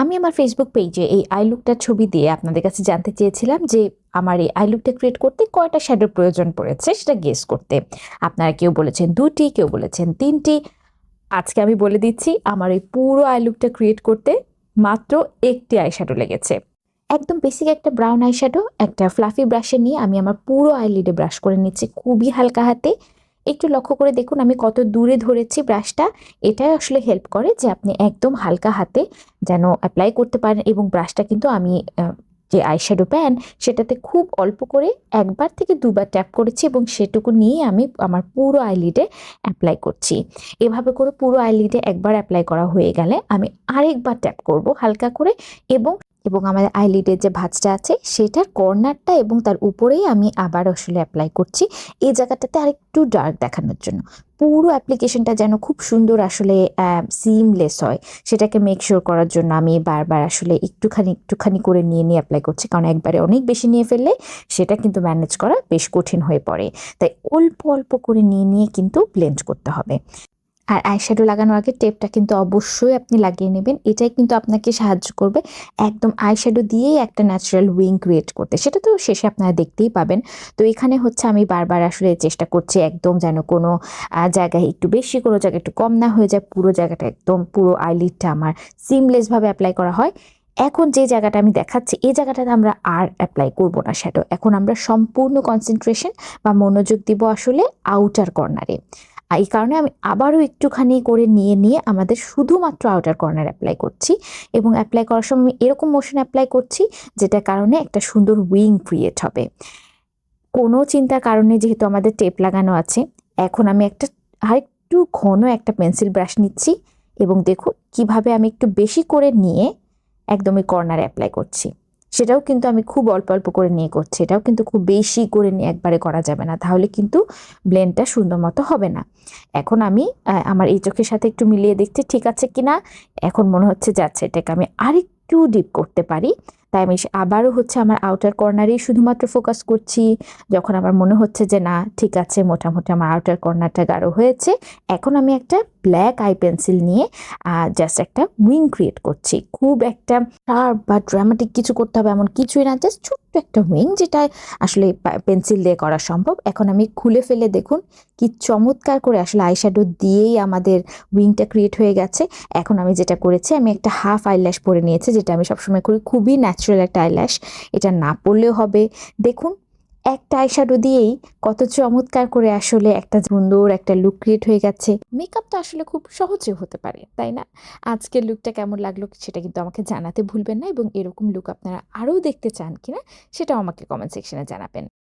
আমি আমার ফেসবুক পেজে এই আই লুকটার ছবি দিয়ে আপনাদের কাছে জানতে চেয়েছিলাম যে আমার এই আই লুকটা ক্রিয়েট করতে কয়টা শ্যাডোর প্রয়োজন পড়েছে সেটা গেস করতে। আপনারা কেউ বলেছেন দুটি, কেউ বলেছেন তিনটি। আজকে আমি বলে দিচ্ছি, আমার এই পুরো আই লুকটা ক্রিয়েট করতে মাত্র একটি আই শ্যাডো লেগেছে। একদম বেসিক একটা ব্রাউন আই শ্যাডো একটা ফ্লাফি ব্রাশে নিয়ে আমি আমার পুরো আইলিডে ব্রাশ করে নিচ্ছি খুবই হালকা হাতে। একটু লক্ষ্য করে দেখুন, আমি কত দূরে ধরেছি ব্রাশটা এটাই আসলে হেল্প করে যে আপনি একদম হালকা হাতে যেন অ্যাপ্লাই করতে পারেন এবং ব্রাশটা কিন্তু আমি যে আইশ্যাডো প্যান সেটাতে খুব অল্প করে একবার থেকে দুবার ট্যাপ করেছি এবং সেটুকু নিয়ে আমি আমার পুরো আইলিডে অ্যাপ্লাই করছি। এভাবে করে পুরো আইলিডে একবার অ্যাপ্লাই করা হয়ে গেলে আমি আরেকবার ট্যাপ করব হালকা করে এবং এবং আমাদের আইলিডের যে ভাঁজটা আছে সেটার কর্নারটা এবং তার উপরেই আমি আবার আসলে অ্যাপ্লাই করছি এই জায়গাটাতে আরেকটু ডার্ক দেখানোর জন্য। পুরো অ্যাপ্লিকেশনটা যেন খুব সুন্দর আসলে সিমলেস হয়। সেটাকে মেক শিওর করার জন্য আমি বারবার আসলে একটুখানি একটুখানি করে নিয়ে নিয়ে অ্যাপ্লাই করছি। কারণ একবারে অনেক বেশি নিয়ে ফেললে সেটা কিন্তু ম্যানেজ করা বেশ কঠিন হয়ে পড়ে। তাই অল্প অল্প করে নিয়ে নিয়ে কিন্তু ব্লেন্ড করতে হবে। আর আইশ্যাডো লাগানোর আগে টেপটা কিন্তু অবশ্যই আপনি লাগিয়ে নেবেন। এটাই কিন্তু আপনাকে সাহায্য করবে একদম আইশ্যাডো দিয়েই একটা ন্যাচারাল উইং ক্রিয়েট করতে। সেটা তো শেষে আপনারা দেখতেই পাবেন। তো এখানে হচ্ছে আমি বারবার আসলে চেষ্টা করছি একদম যেন কোনো জায়গায় একটু বেশি, কোনো জায়গায় একটু কম না হয়ে যায়। পুরো জায়গাটা একদম পুরো আইলিডটা আমার সিমলেসভাবে অ্যাপ্লাই করা হয়। এখন যে জায়গাটা আমি দেখাচ্ছি, এই জায়গাটাতে আমরা আর অ্যাপ্লাই করব না শ্যাডো এখন আমরা সম্পূর্ণ কনসেন্ট্রেশন বা মনোযোগ দিব আসলে আউটার কর্নারে এই কারণে আমি আবারও একটুখানি করে নিয়ে নিয়ে আমাদের শুধুমাত্র আউটার কর্নার অ্যাপ্লাই করছি এবং অ্যাপ্লাই করার সময় আমি এরকম মোশন অ্যাপ্লাই করছি যেটার কারণে একটা সুন্দর উইং ক্রিয়েট হবে। কোনো চিন্তার কারণে যেহেতু আমাদের টেপ লাগানো আছে, এখন আমি একটা আরেকটু ঘন একটা পেন্সিল ব্রাশ নিচ্ছি এবং দেখুন কীভাবে আমি একটু বেশি করে নিয়ে একদমই কর্নারে অ্যাপ্লাই করছি। সেটাও কিন্তু আমি খুব অল্প অল্প করে নিয়ে করছি। এটাও কিন্তু খুব বেশি করে নিয়ে একবারে করা যাবে না। তাহলে কিন্তু ব্লেন্ডটা সুন্দর মতো হবে না। এখন আমি আমার এই চোখের সাথে একটু মিলিয়ে দেখছি ঠিক আছে কিনা। এখন মনে হচ্ছে যাচ্ছে এটাকে আমি আরেকটু ডিপ করতে পারি। তাই আমি আবারও হচ্ছে আমার আউটার কর্নারেই শুধুমাত্র ফোকাস করছি। যখন আমার মনে হচ্ছে যে, না, ঠিক আছে, মোটামুটি আমার আউটার কর্নারটা গাঢ় হয়েছে, এখন আমি একটা ব্ল্যাক আই পেন্সিল নিয়ে জাস্ট একটা উইং ক্রিয়েট করছি। খুব একটা শার্প বা ড্রামাটিক কিছু করতে হবে এমন কিছুই না জাস্ট ছোট্ট একটা উইং যেটা আসলে পেন্সিল দিয়ে করা সম্ভব। এখন আমি খুলে ফেলে দেখুন, কি চমৎকার করে আসলে আই আইশ্যাডো দিয়েই আমাদের উইংটা ক্রিয়েট হয়ে গেছে। এখন আমি যেটা করেছি, আমি একটা হাফ আইল্যাশ পরে নিয়েছি, যেটা আমি সবসময় করি খুবই ন্যাচারাল একটা আইল্যাশ এটা না পড়লেও হবে। দেখুন, একটা আইশ্যাডো দিয়েই কত চমৎকার করে আসলে একটা সুন্দর একটা লুক ক্রিয়েট হয়ে গেছে। মেকআপ তো আসলে খুব সহজেও হতে পারে, তাই না? আজকের লুকটা কেমন লাগল সেটা কিন্তু আমাকে জানাতে ভুলবেন না এবং এরকম লুক আপনারা আরও দেখতে চান কিনা সেটাও আমাকে কমেন্ট সেকশনে জানাবেন।